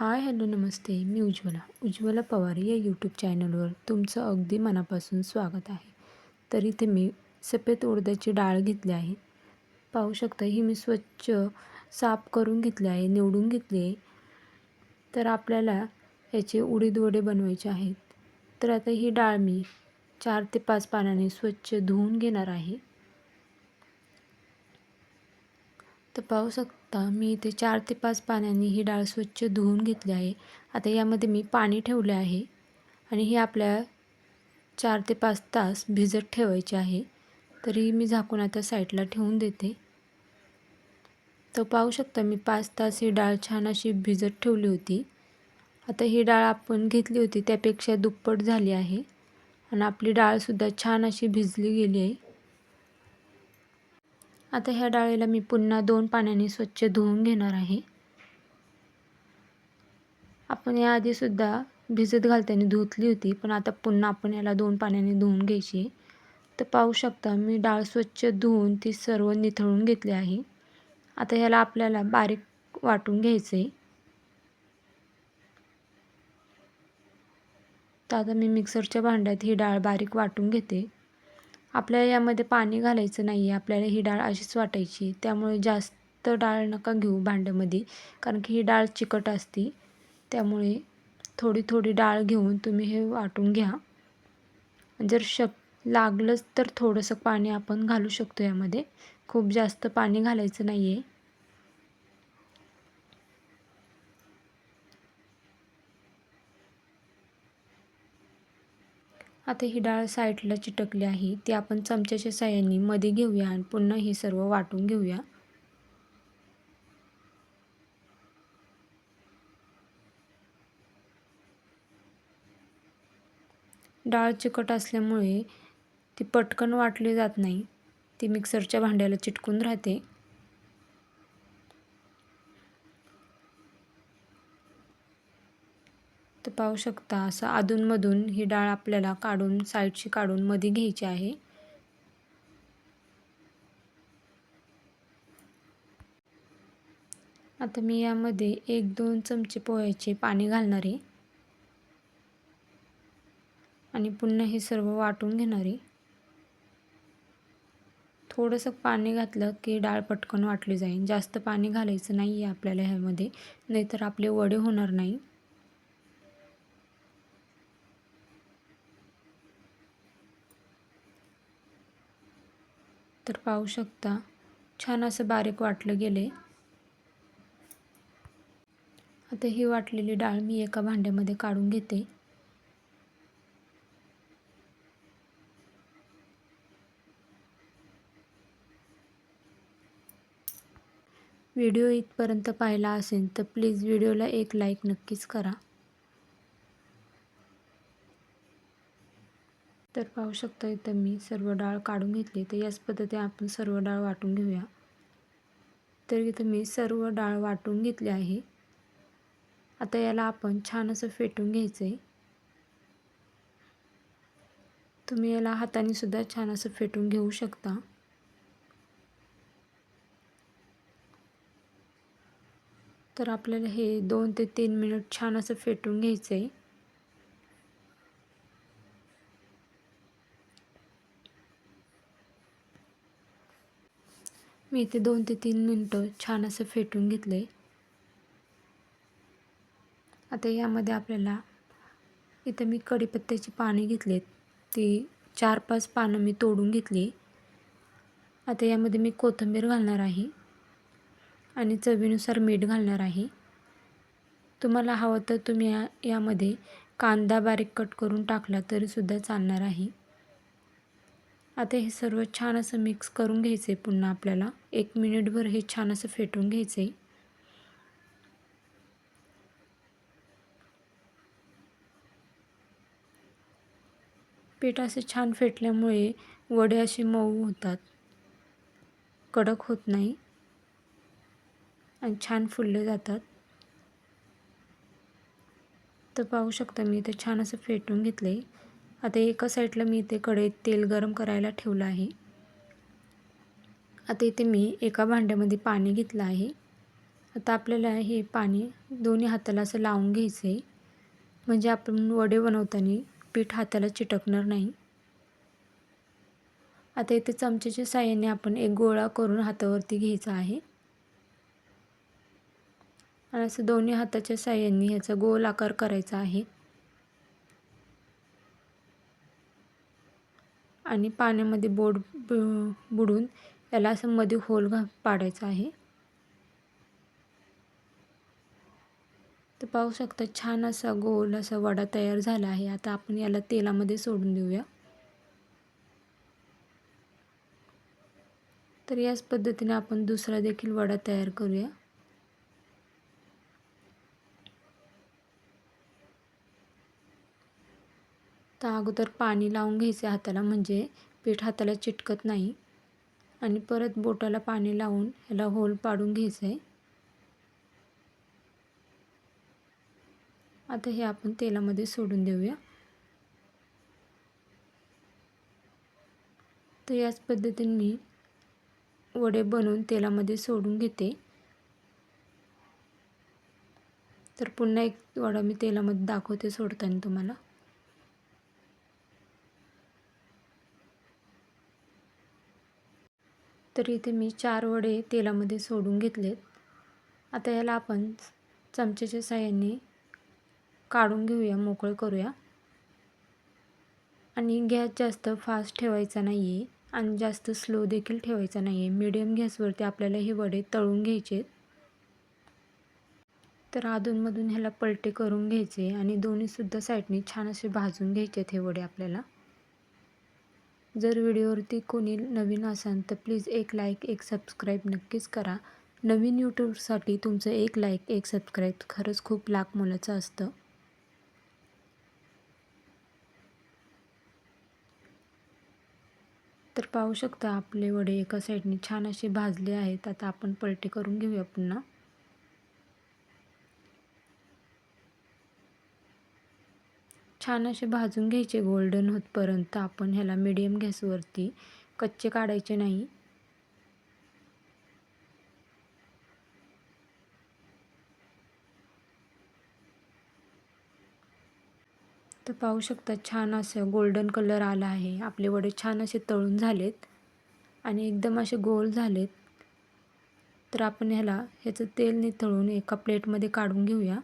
हाय hello नमस्ते. मी उज्ज्वला. उज्ज्वला पवार या यूट्यूब चॅनलवर तुमचं अगदी मनापासून स्वागत आहे. तर इथे मी सफेद उडदाची डाळ घेतली आहे. पाहू शकता ही मी स्वच्छ साफ करून घेतली आहे निवडून घेतली आहे. तर आपल्याला याचे उडीद वडे बनवायचे आहेत. तर आता ही डाळ मी चार ते पाच पाण्याने स्वच्छ धुवून घेणार आहे. तर पाहू शकता मी इथे चार ते पाच पाण्याने ही डाळ स्वच्छ धुवून घेतली आहे. आता यामध्ये मी पाणी ठेवले आहे आणि ही आपल्या चार ते पाच तास भिजत ठेवायची आहे. तरी मी झाकून आता साईडला ठेवून देते. तर पाहू शकता मी पाच तास ही डाळ छान अशी भिजत ठेवली होती. आता ही डाळ आपण घेतली होती त्यापेक्षा दुप्पट झाली आहे. आणि आपली डाळसुद्धा छान अशी भिजली गेली आहे. आता ह्या डाळीला मी पुन्हा दोन पाण्याने स्वच्छ धुवून घेणार आहे. आपण याआधीसुद्धा भिजत घालताना धुतली होती पण आता पुन्हा आपण याला दोन पाण्याने धुवून घ्यायची तर पाहू शकता मी डाळ स्वच्छ धुवून ती सर्व निथळून घेतली आहे. आता ह्याला आपल्याला बारीक वाटून घ्यायचं आहे. तर आता मी मिक्सरच्या भांड्यात ही डाळ बारीक वाटून घेते. आपल्याला यामध्ये पाणी घालायचं नाही आहे आपल्याला ही डाळ अशीच वाटायची. त्यामुळे जास्त डाळ नका घेऊ भांड्यामध्ये कारण की ही डाळ चिकट असते. त्यामुळे थोडी थोडी डाळ घेऊन तुम्ही हे वाटून घ्या. जर शक लागलंच तर थोडंसं पाणी आपण घालू शकतो यामध्ये. खूप जास्त पाणी घालायचं नाही आहे आता ही डाळ साईडला चिटकली आहे. ती आपण चमच्याच्या साह्याने मध्ये घेऊया आणि पुन्हा हे सर्व वाटून घेऊया. डाळ चिकट असल्यामुळे ती पटकन वाटली जात नाही. ती मिक्सरच्या भांड्याला चिटकून राहते. तर पाहू शकता असं अधूनमधून ही डाळ आपल्याला काढून साईडशी काढून मध्ये घ्यायची आहे. आता मी यामध्ये एक दोन चमचे पोह्याचे पाणी घालणार आहे. आणि पुन्हा हे सर्व वाटून घेणार आहे. थोडंसं पाणी घातलं की डाळ पटकन वाटली जाईल. जास्त पाणी घालायचं नाही आहे आपल्याला ह्यामध्ये नाहीतर आपले वडे होणार नाही. तर पाहू शकता. छान असं बारीक वाटलं गेले. आता ही वाटलेली डाळ मी एका भांड्यामध्ये काढून घेते. व्हिडिओ इथपर्यंत पाहिला असेल तर प्लीज व्हिडिओला एक लाईक नक्कीच करा. तर पाहू शकता इथं मी सर्व डाळ काढून घेतली तर याच पद्धतीने आपण सर्व डाळ वाटून घेऊया. तर इथं मी सर्व डाळ वाटून घेतली आहे. आता याला आपण छान असं फेटून घ्यायचं आहे तुम्ही याला हाताने सुद्धा छान असं फेटून घेऊ शकता. तर आपल्याला हे दोन ते तीन मिनिट छान असं फेटून घ्यायचं आहे मी इथे दोन ते तीन मिनटं छान असं फेटून घेतलं. आहे आता यामध्ये आपल्याला इथं मी कढीपत्त्याची पाने घेतलीत. ती चार पाच पानं मी तोडून घेतली. आता यामध्ये मी कोथिंबीर घालणार आहे आणि चवीनुसार मीठ घालणार आहे. तुम्हाला हवं तर तुम्ही या यामध्ये कांदा बारीक कट करून टाकला तरीसुद्धा चालणार आहे. आता हे सर्व छान असं मिक्स करून घ्यायचं आहे पुन्हा आपल्याला. एक मिनिटभर हे छान असं फेटून घ्यायचं आहे पीठ असे छान फेटल्यामुळे वडे असे मऊ होतात. कडक होत नाही. आणि छान फुलले जातात. तर पाहू शकता मी इथे छान असं फेटून घेतलं आहे आता एका साईडला मी इथे कढईत तेल गरम करायला ठेवलं आहे. आता इथे मी एका भांड्यामध्ये पाणी घेतलं आहे. आता आपल्याला हे पाणी दोन्ही हाताला असं लावून घ्यायचं आहे. म्हणजे आपण वडे बनवताना पीठ हाताला चिटकणार नाही. आता इथे चमच्याच्या साह्याने आपण एक गोळा करून हातावरती घ्यायचा आहे. आणि असं दोन्ही हाताच्या साह्याने ह्याचा गोल आकार करायचा आहे. आणि पाण्यामध्ये बोट बुडून याला असं मध्ये होल घा पाडायचा आहे. तर पाहू शकता छान असा गोल असा वडा तयार झाला आहे. आता आपण याला तेलामध्ये सोडून देऊया. तर याच पद्धतीने आपण दुसरा देखील वडा तयार करूया. तर अगोदर पाणी लावून घ्यायचे हाताला म्हणजे पीठ हाताला चिटकत नाही. आणि परत बोटाला पाणी लावून ह्याला होल पाडून घ्यायचं. आहे आता हे आपण तेलामध्ये सोडून देऊया. तर याच पद्धतीने मी वडे बनवून तेलामध्ये सोडून घेते. तर पुन्हा एक वडा मी तेलामध्ये दाखवते सोडताना तुम्हाला. तर इथे मी चार वडे तेलामध्ये सोडून घेतलेत. आता याला आपण चमच्याच्या साह्याने काढून घेऊया मोकळं करूया. आणि गॅस जास्त फास्ट ठेवायचा नाही आहे आणि जास्त स्लो देखील ठेवायचा नाही आहे मीडियम गॅसवरती आपल्याला हे वडे तळून घ्यायचे तर अधूनमधून ह्याला पलटे करून घ्यायचे आणि दोन्हीसुद्धा साईडने छान असे भाजून घ्यायचे हे वडे आपल्याला. जर व्हिडिओवरती कोणी नवीन असाल तर प्लीज एक लाईक एक सबस्क्राईब नक्कीच करा. नवीन यूट्यूबसाठी तुमचं एक लाईक एक सबस्क्राईब खरंच खूप लाख मोलाचं असतं. तर पाहू शकता आपले वडे एका साईडने छान असे भाजले आहेत. आता आपण पलटे करून घेऊया पुन्हा. छान असे भाजून घ्यायचे गोल्डन होतपर्यंत. आपण ह्याला मिडियम गॅसवरती कच्चे काढायचे नाही. तर पाहू शकता छान असं गोल्डन कलर आला आहे. आपले वडे छान असे तळून झालेत आणि एकदम असे गोल झालेत. तर आपण ह्याला ह्याचं तेल निथळून एका प्लेटमध्ये काढून घेऊया.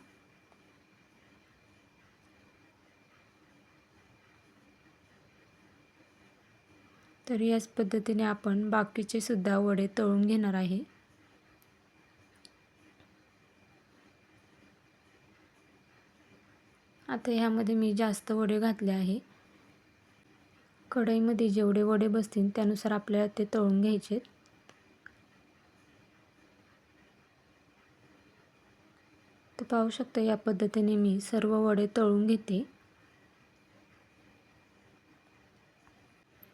तर याच पद्धतीने आपण बाकीचे सुद्धा वडे तळून घेणार आहे. आता ह्यामध्ये मी जास्त वडे घातले आहे. कढईमध्ये जेवढे वडे बसतील त्यानुसार आपल्याला ते तळून घ्यायचे. तर पाहू शकता या पद्धतीने मी सर्व वडे तळून घेते.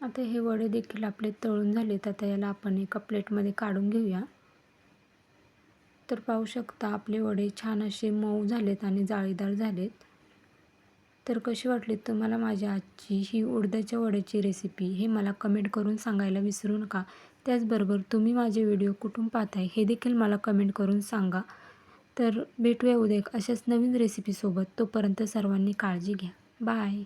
आता हे वडे देखील आपले तळून झालेत. आता याला आपण एका प्लेटमध्ये काढून घेऊया. तर पाहू शकता आपले वडे छान असे मऊ झालेत आणि जाळीदार झालेत. तर कशी वाटली तुम्हाला माझ्या आजची ही उडदाच्या वड्याची रेसिपी हे मला कमेंट करून सांगायला विसरू नका. त्याचबरोबर तुम्ही माझे व्हिडिओ कुठून पाहताय हे देखील मला कमेंट करून सांगा. तर भेटूया उद्या अशाच नवीन रेसिपीसोबत तोपर्यंत सर्वांनी काळजी घ्या. बाय